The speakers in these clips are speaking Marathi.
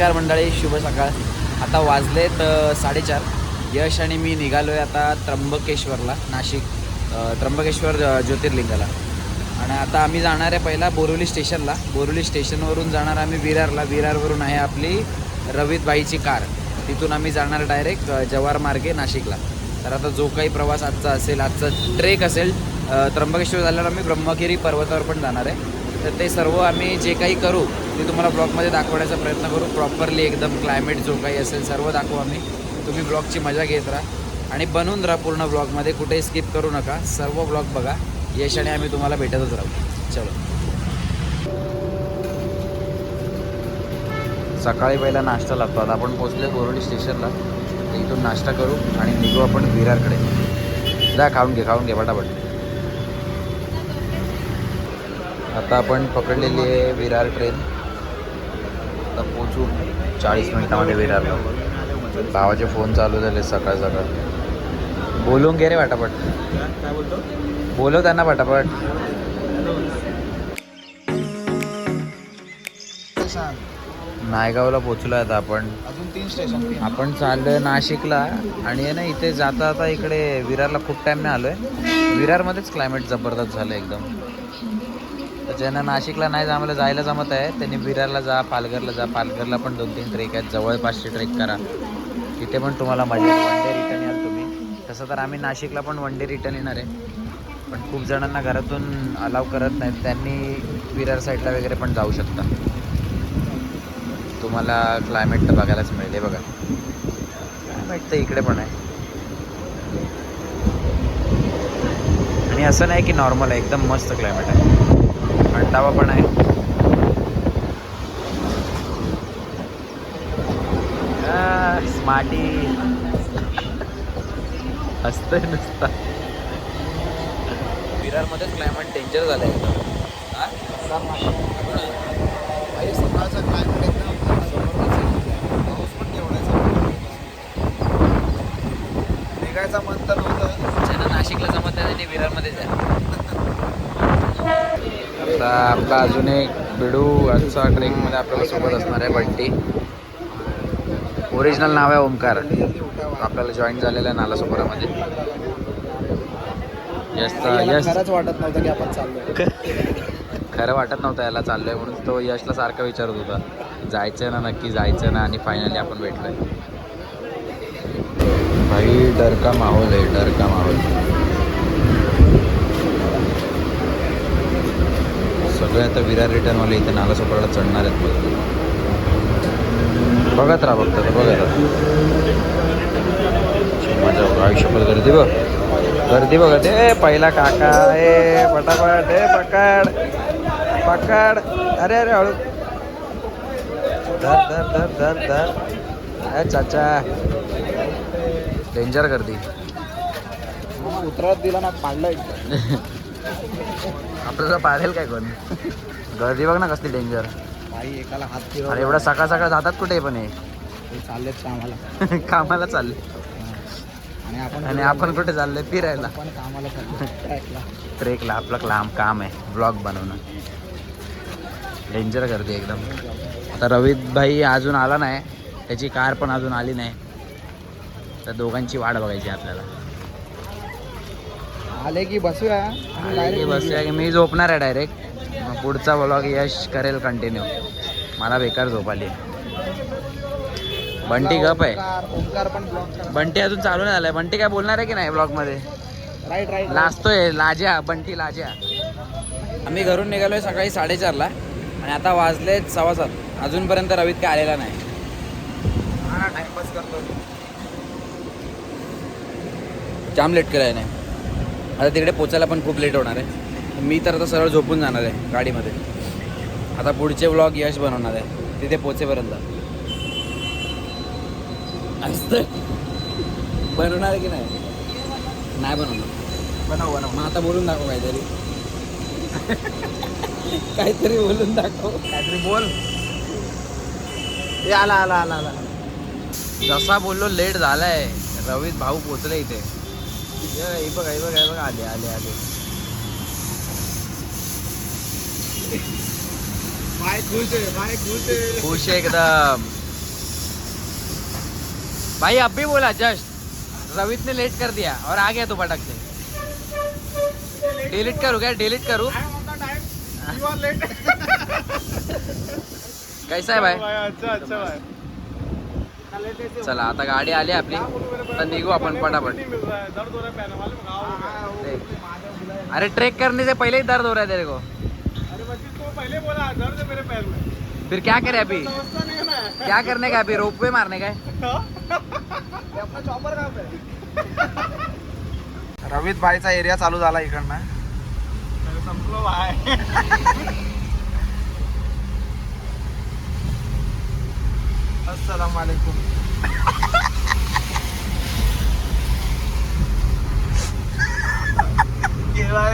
नमस्कार मंडळी शुभ सकाळ. आता वाजलेत साडेचार. यश आणि मी निघालो आहे आता त्र्यंबकेश्वरला नाशिक त्र्यंबकेश्वर ज्योतिर्लिंगाला. आणि आता आम्ही जाणार आहे पहिला बोरिवली स्टेशनला. बोरिवली स्टेशनवरून जाणार आम्ही विरारला. विरारवरून आहे आपली रवीत बाईची कार. तिथून आम्ही जाणार डायरेक्ट जवार मार्गे नाशिकला. तर आता जो काही प्रवास आजचा असेल आजचा ट्रेक असेल त्र्यंबकेश्वर झाल्यावर आम्ही ब्रह्मगिरी पर्वतावर पण जाणार आहे. तर ते सर्व आम्ही जे काही करू ते तुम्हाला ब्लॉगमध्ये दाखवण्याचा प्रयत्न करू. प्रॉपरली एकदम क्लायमेट जो काही असेल सर्व दाखवू आम्ही. तुम्ही ब्लॉगची मजा घेत राहा. आणि बनवून राहा पूर्ण ब्लॉगमध्ये. कुठेही स्किप करू नका. सर्व ब्लॉग बघा. यश आणि आम्ही तुम्हाला भेटतच राहू. चलो. सकाळी पहिला नाश्ता लागतो. आता आपण पोचले बोरोली स्टेशनला. इथून नाश्ता करू आणि निघू आपण विरारकडे. जा खाऊन घे खाऊन घे पटापट. आता आपण पकडलेली आहे विरार ट्रेन आता पोचू चाळीस मिनिटामध्ये विरारला भावाचे फोन चालू झाले सकाळ सकाळ. बोलून घे रे पटापट काय बोलव त्यांना पटापट. नायगावला पोचलो आता आपण. अजून तीन स्टेशन आपण चाललोय नाशिकला आणि ना इथे जाता जाता इकडे विरारला खूप टाइम नाही आलोय. विरारमध्येच क्लायमेट जबरदस्त झालं एकदम. ज्यांना नाशिकला नाही जमलं जायला जमत आहे त्यांनी विरारला जा पालघरला जा. पालघरला पण दोन तीन ट्रेक आहेत. जवळपासचे ट्रेक करा. तिथे पण तुम्हाला मजा वन डे रिटर्न याल तुम्ही. तसं तर आम्ही नाशिकला पण वन डे रिटर्न येणार आहे. पण खूप जणांना घरातून अलाव करत नाहीत. त्यांनी विरार साईडला वगैरे पण जाऊ शकता. तुम्हाला क्लायमेट तर बघायलाच मिळेल. बघा. क्लायमेट तर इकडे पण आहे. आणि असं नाही की नॉर्मल आहे. एकदम मस्त क्लायमेट आहे. थंडावा पण आहे. स्मार्टी असतंय नुसता. विरारमध्येच क्लायमेट डेंजर झालं आहे सकाळचा क्लायमेट. पाऊस पण निघायचा मन तर नव्हतं. ज्यांना नाशिकला जमत आहे त्यांनी विरारमध्येच आहे. आता आपला अजून एक बिडू आजचा ट्रेकमध्ये आपल्याला सोबत असणार आहे बंटी. ओरिजिनल नाव आहे ओमकार आपल्याला जॉईन झालेलं आहे नालासोपारामध्ये. यश खरंच वाटत नव्हतं की आपण चाललोय. खरं वाटत नव्हतं याला चाललोय म्हणून तो यशला सारखा विचारत होता. जायचं ना नक्की जायचं ना आणि फायनली आपण भेटलोय. भाई डर का माहोल आहे डर का माहोल. सगळे आता विरार रिटर्नवाले इथे नालासोपाराला चढणार आहेत मग. बघत राहा बघता तर बघत राहा. माझ्या आयुष्यभर गर्दी बघ. गर्दी बघत ए पहिला काका. ए पटापट. ए पकड. पकड. अरे अरे हळू. धर धर धर धर धर. ए चाचा. डेंजर गर्दी. उतरत दिला ना पाडलं आपल्याला पाडेल काय कोण? गर्दी बघ ना कसली डेंजर बाई एकाला हात अरे एवढं सकाळ सकाळ जातात कुठे पण हे? चाललेत कामाला. कामाला चालले. आणि आपण आणि आपण कुठे फिरायला. कामाला चाललो. ट्रॅकला. ट्रेकला आपलं लांब काम आहे. ब्लॉग बनवणं. डेंजर गर्दी एकदम. आता रवित भाई अजून आला नाही. त्याची कार पण अजून आली नाही. तर दोघांची वाट बघायची आपल्याला. आले की बसूया. आले की बसूया की. मी झोपणार आहे डायरेक्ट मग पुढचा ब्लॉग यश करेल कंटिन्यू मला बेकार झोप आली. बंटी गप आहे. बंटी अजून चालू नाही झालाय. बंटी काय बोलणार आहे की नाही ब्लॉगमध्ये राईट राईट लाजतोय. लाज्या बंटी लाज्या आम्ही घरून निघालोय सकाळी साडेचारला आणि आता वाजलेत सव्वा सात. अजूनपर्यंत रवीत काय आलेला नाही. टाइमपास करतो जाम लेट केलाय नाही आता तिकडे पोचायला पण खूप लेट होणार आहे. मी तर आता सरळ झोपून जाणार आहे गाडीमध्ये. आता पुढचे व्लॉग यश बनवणार आहे. तिथे पोचेपर्यंत. असतं बनवणार आहे की नाही? नाही बनवणार. बनव बनव. मग आता बोलून दाखव काहीतरी. काहीतरी बोलून दाखव. काहीतरी बोल. ए आला आला आला आला. जसा बोललो लेट झालाय. रवीत भाऊ पोचले इथे. हे बघ हे बघ हे बघ आले आले आले. बाय खुश आहे बाय खुश आहे. खुश आहे एकदम. भाई अब भी बोला जस्ट. रवित ने लेट कर दिया और आ गया तू पटक से डिलीट करू क्या? डिलीट करू? कैसा आहे भाई? अच्छा अच्छा भाई. चला आता गाडी आली आपली. तर निघू आपण पटापट. अरे ट्रेक करने से पहले ही दर्द हो रहा है तेरे को. फिर क्या करे अभी? क्या करने का अभी? रोप वे मारने का है? रवित भाईचा एरिया चालू झाला इकडनं. संपलो भाई. अस्सलाम वालेकुम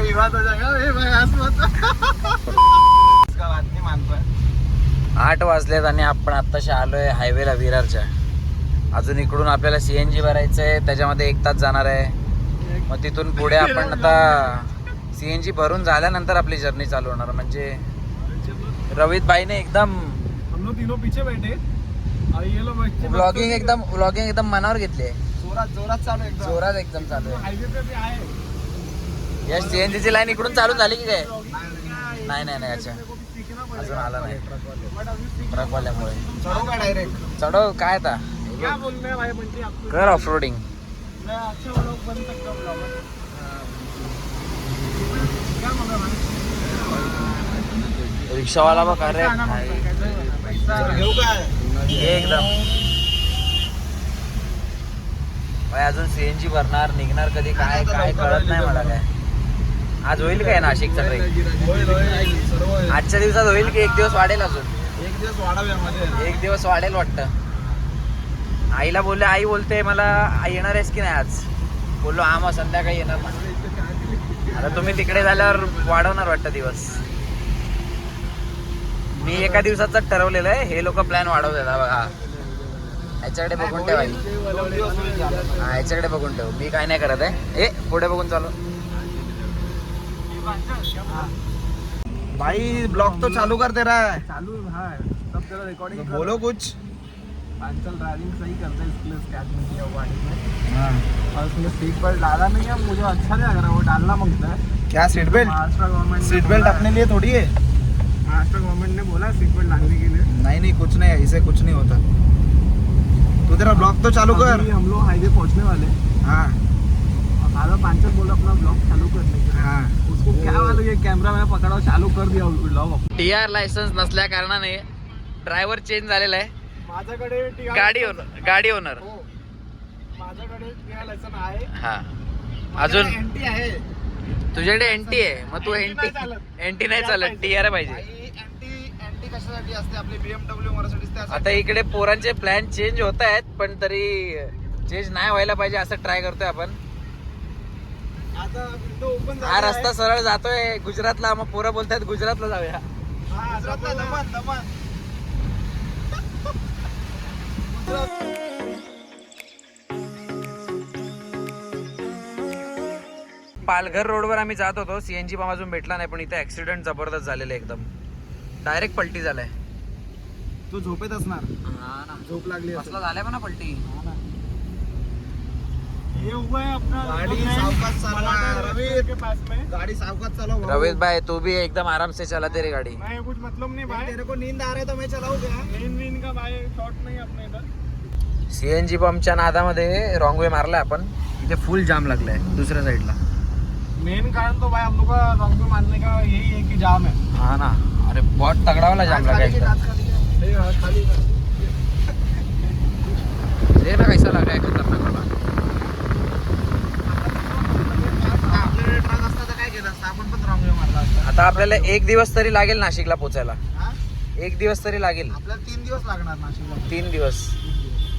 विवाद मान रहा आठ वाजलेत आणि आपण आत्ताशी आलोय हायवेला विरारच्या. अजून इकडून आपल्याला सी एन जी भरायचं आहे त्याच्यामध्ये एक तास जाणार आहे. मग तिथून पुढे आपण आता सी एन जी भरून झाल्यानंतर आपली जर्नी चालू होणार. म्हणजे रवित भाईने एकदम हम लोग तीनों पीछे बैठे. ब्लॉगिंग एकदम ब्लॉगिंग एकदम मनावर घेतली आहे. जोरात जोरात चालू एकदम. जोरात एकदम चालू आहे. पे या सी एन जीची लाईन इकडून चालू झाली की काय? नाही नाही नाही अच्छा. अजून आला नाही. ट्रकवाल्यामुळे चढू का डायरेक्ट काय आता? क्या बोलने हैं भाई बंटी आपको कर ऑफ रोडिंग मैं अच्छा व्लॉग बन सकता हूँ. ब्लॉगर क्या मगर भाई? रिक्षावाला बघ पैसा घेऊ काय? एकदम. भाई अजून सीएनजी भरणार निघणार कधी काय काय कळत नाही मला काय. आज होईल काय नाशिकचा ट्रेक आजच्या दिवसात होईल की एक दिवस वाढेल अजून? एक दिवस वाढाव्यामध्ये एक दिवस वाढेल वाटतं. आईला बोलले आई बोलते मला आई येणार आहेस की नाही आज? बोललो आम संध्याकाळी येणार. ना आता तुम्ही तिकडे झाल्यावर वाढवणार वाटतं दिवस. मी एका दिवसाचं ठरवलेलं आहे. हे लोक प्लॅन वाढवतात हा बघा. याच्याकडे बघून ठेवा. हा याच्याकडे बघून ठेव. मी काय नाही करत आहे. ए पुढे बघून चालू भाई ब्लॉग तो चालू कर दे रहा है. चालू है रिकॉर्डिंग बोलो कुछ. पांचल ड्राइविंग सही करते हैं इसलिए स्कैच में किया हुआ है. और उसमें सीट बेल्ट डाला नहीं है मुझे अच्छा नहीं लग रहा वो डालना मांगता है. क्या सीट बेल्ट सीट बेल्ट बोला अपने लिए थोड़ी है है- महाराष्ट्र गवर्नमेंट ने बोला सीट बेल्ट डालने के लिए नहीं नहीं कुछ नहीं है इसे कुछ नहीं होता. तू तेरा ब्लॉग तो चालू कर. अभी हम लोग हाईवे पहुंचने वाले हैं। हाँ. दादा पांचल बोला अपना ब्लॉग चालू करने के लिए हाँ. उसको क्या मालूम ये कैमरा मैंने पकड़ा चालू कर दिया ब्लॉग टी आर लायसन्स नसल्या कारणाने ड्रायव्हर चेंज झालेला आहे. माझ्याकडे गाडी ओनर गाडी ओनर हो. माझ्याकडे TR लायसन आहे. हा. अजून एंटी आहे. तुझ्याकडे एनटी आहे. मग तू NT एनटी नाही चालत. एनटी नाही चालत. टी आर पाहिजे. एंटी एंटी कशासाठी असते? आपली बीएमडब्ल्यू मराठीसाठी त्यासाठी आता इकडे पोरांचे प्लॅन चेंज होत आहेत पण तरी चेंज नाही व्हायला पाहिजे असं ट्राय करतोय आपण. आता विंडो ओपन हा रस्ता सरळ जातोय. गुजरातला मग पोरं बोलतात गुजरातला जाऊया. गुजरातला दमन दमन पालघर रोडवर आम्ही जात होतो. सीएनजी पंप अजून भेटला नाही पण इथे ऍक्सिडेंट जबरदस्त झालेलं आहे एकदम. डायरेक्ट पलटी झालाय. तू झोपेत असणार. झोप लागली असेल. झालाय ना. पलटी. रवीश भाई तू भी एकदम आराम से चला तेरी गाड़ी. मैं कुछ मतलब नहीं भाई. तेरे को नींद आ रहा है तो मैं चलाऊ क्या? मेन वीन का भाई शॉट नहीं अपने इधर. सीएनजी पंपच्या नादामध्ये रॉंग वे मारलाय आपण. इथे फुल जाम लागलाय दुसऱ्या साईडला मेन कारण तो भाई हम लोग का रंग में मानने का यही है कि जाम है। हा ना। अरे बहुत तगडावाला जाम लगा एकदम ये खाली देख ना कैसा लगा है? खतरनाक वाला आता आपल्याला एक दिवस तरी लागेल नाशिकला पोचायला. हा? एक दिवस तरी लागेल. आपल्याला तीन दिवस लागणार नाशिकला तीन दिवस.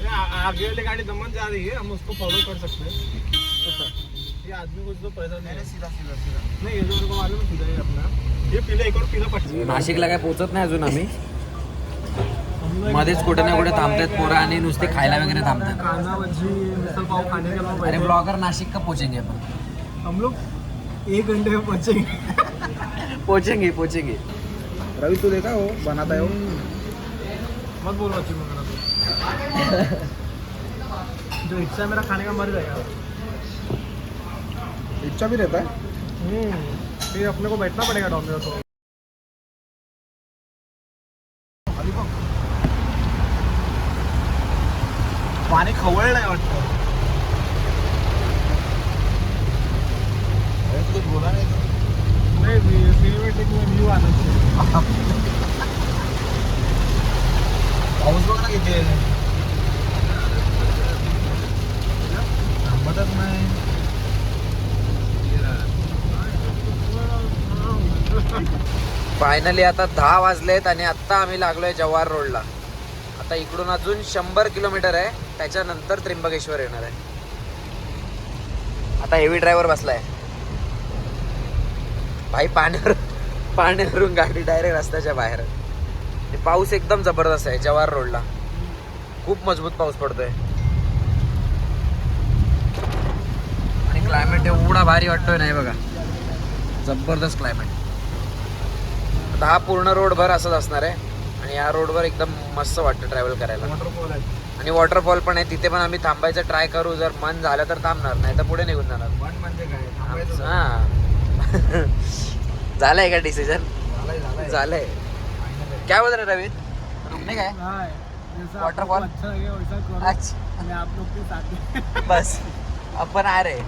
आगे वाली गाड़ी दमन जा रही है हम उसको फॉलो कर सकते हैं. ये आदमी को जो पैसा नाही, नहीं नाही, है सीधा सीधा सीधा. नहीं ये जो मेरे को मालूम है सीधा ही अपना ये पीला एक और पीला पट्टी नाशिकला काय पोचत नाही अजून आम्ही? मध्येच कुठे ना कुठे थांबतात पोरं आणि नुसते खायला वगैरे थांबतात. अरे ब्लॉगर नाशिक का पोचेंगे अपन हम लोग एक घंटे में पहुंचेंगे पोचेंगे पोचेंगे. रवि तू देखा हो? बनाता है हो मत बोल मगर जो इच्छा है मेरा खाने का मर जाएगा। इच्छा भी रहता है। हम्म फिर अपने को बैठना पड़ेगा डॉमिनोज को पाणी खवळलंय वाटतं. अरे, तू बोला नाही. नहीं सिनेमेटिक पाऊस बघ ना किती आहे थांबतच नाही फायनली आता दहा वाजलेत आणि आत्ता आम्ही लागलोय जव्हार रोडला. आता इकडून अजून शंभर किलोमीटर आहे त्याच्यानंतर त्र्यंबकेश्वर येणार आहे. आता हेवी ड्रायव्हर बसलाय. भाई पाण्यावर पाण्यावरून गाडी डायरेक्ट रस्त्याच्या बाहेर. पाऊस एकदम जबरदस्त आहे जव्हार रोडला. खूप मजबूत पाऊस पडतोय. आणि क्लायमेट एवढा भारी वाटतोय नाही बघा. जबरदस्त क्लायमेट आता हा पूर्ण रोड भर असंच असणार आहे. आणि या रोडवर एकदम मस्त वाटतं ट्रॅव्हल करायला. वॉटरफॉल आणि वॉटरफॉल पण आहे. तिथे पण आम्ही थांबायचं ट्राय करू. जर मन झालं तर थांबणार नाही तर पुढे निघून जाणार. म्हणजे काय? थांबायचं हा. झालंय का डिसिजन झालंय झालंय. झालंय. काय बोल रे रवी रुकणे काय? हाँ? आपको अच्छा. आप लोग बस. आपण आ रे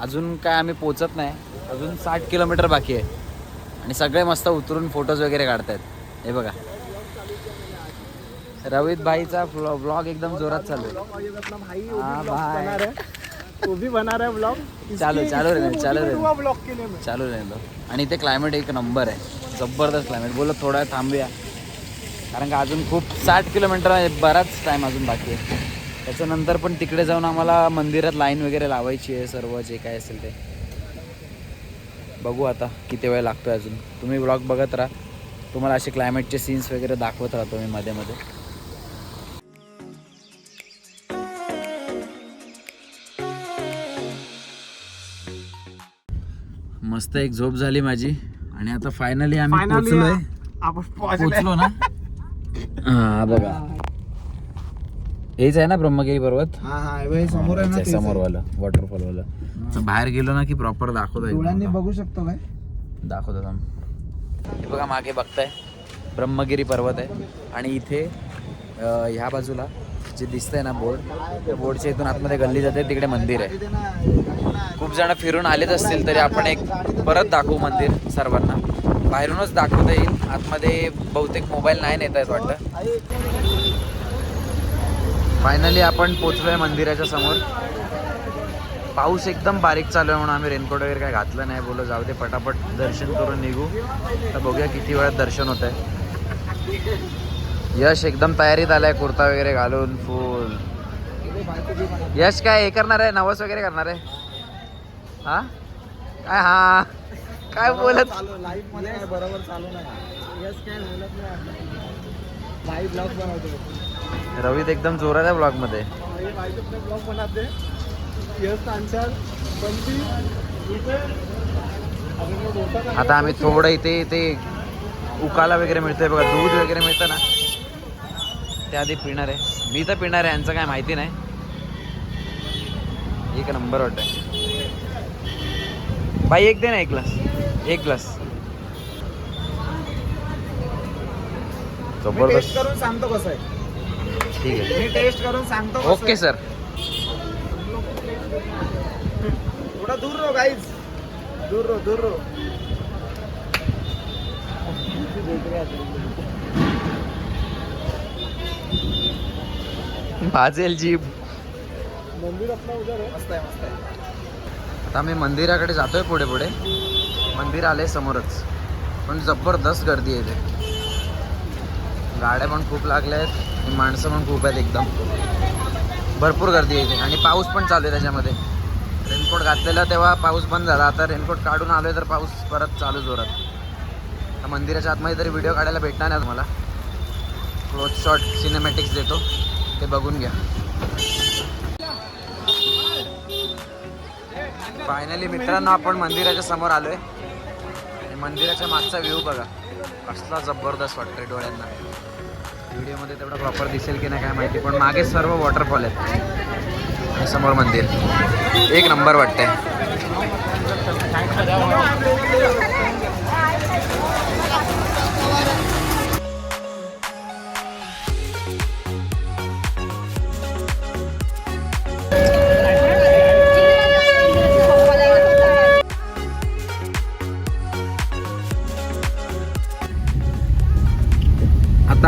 अजून काय आम्ही पोचत नाही. अजून साठ किलोमीटर बाकी आहे. आणि सगळे मस्त उतरून फोटोज वगैरे काढतायत. हे बघा. रवित भाईचा ब्लॉग एकदम जोरात चालू आहे. भी। बना रहा है ब्लॉग चालू- चालू रहने, चालू रहने। हुआ ब्लॉग के लिए मैं. चालू आणि इथे क्लायमेट एक नंबर आहे. जबरदस्त क्लायमेट बोलत थोडा थांबूया. कारण का अजून खूप साठ किलोमीटर आहे. बराच टाईम अजून बाकी आहे. त्याच्यानंतर पण तिकडे जाऊन आम्हाला मंदिरात लाईन वगैरे लावायची आहे सर्व जे काय असेल ते. बघू आता किती वेळ लागतोय अजून. तुम्ही ब्लॉग बघत राहा. तुम्हाला असे क्लायमेटचे सीन्स वगैरे दाखवत राहतो मी मध्ये मध्ये. मस्त एक झोप झाली माझी. आणि आता फायनली आम्ही पोहोचलोय आप पहुंच पोहोचलो ना? हा बघा. हेच आहे ना ब्रह्मगिरी पर्वत? हा हा हे समोर आहे ना तेच आहे. समोरवालं वॉटरफॉल वालं. तर बाहेर गेलो ना की प्रॉपर दाखवतो डोळ्यांनी एकदम. बघू शकतो काय? दाखवतो थांब. हे बघा मागे बघताय. ब्रह्मगिरी पर्वत आहे. आणि इथे अं, ह्या बाजूला जे दिसतंय ना बोर्ड त्या बोर्डच्या इथून आतमध्ये गल्ली जाते तिकडे मंदिर आहे. खूप जण फिरून आलेच असतील तरी आपण एक परत दाखवू मंदिर सर्वांना. बाहेरूनच दाखवता येईल. आतमध्ये बहुतेक मोबाईल नाही नेता येत वाटतं. फायनली आपण पोचलोय मंदिराच्या समोर. पाऊस एकदम बारीक चालू आहे म्हणून आम्ही रेनकोट वगैरे काय घातलं नाही. बोललो जाऊ दे पटापट दर्शन करून निघू. तर बघूया किती वेळात दर्शन होत आहे यश एकदम तयारीत आलाय कुर्ता वगैरे घालून फुल. यश काय हे करणार आहे? नवस वगैरे करणार आहे? हा? काय हा? काय बोलत? बरोबर चालू नाही. रवीत एकदम जोरात आहे ब्लॉगमध्ये. ये भाई अपने ब्लॉग बनाते यस आंसर बंटी इथे. अभी मैं बोलता था आता आम्ही थोडं इथे इथे उकाला वगैरे मिळतोय बघा दूध वगैरे मिळतं ना? ते आधी पिणार आहे. मी तर पिणार आहे यांचं काय माहिती नाही. एक नंबर वाटत बाई एक दे ना एक ग्लास एक ग्लास जबरदस्त. करून सांगतो कसं आहे. ठीक आहे. मी टेस्ट करून सांगतो कसं ओके आहे. सर थोडा दूर रो गाईज दूर रो दूर रो भाजेल जीभ मंदिर मस्त आहे मस्त आहे. आता आम्ही मंदिराकडे जातोय पुढे पुढे मंदिर आलंय समोरच. पण जबरदस्त गर्दी आहे इथे. गाड्या पण खूप लागल्या आहेत आणि माणसं पण खूप आहेत एकदम. भरपूर गर्दी आहे आणि पाऊस पण चालू आहे त्याच्यामध्ये. रेनकोट घातलेला तेव्हा पाऊस बंद झाला. आता रेनकोट काढून आलोय तर पाऊस परत चालू जोरात तर मंदिराच्या आतमध्ये तरी व्हिडिओ काढायला भेटणार नाही तुम्हाला. क्लोज शॉट सिनेमॅटिक्स देतो. ते बघून घ्या. फायनली मित्रांनो आपण मंदिराच्या समोर आलोय. आणि मंदिराच्या मागचा व्ह्यू बघा. कसला जबरदस्त वाटतोय डोळ्यांना. व्हिडिओमध्ये तेवढा प्रॉपर दिसेल की नाही काय माहिती पण मागे सर्व वॉटरफॉल आहेत. समोर मंदिर. एक नंबर वाटतंय.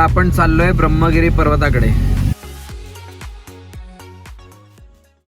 आता आपण चाललोय ब्रह्मगिरी पर्वताकडे.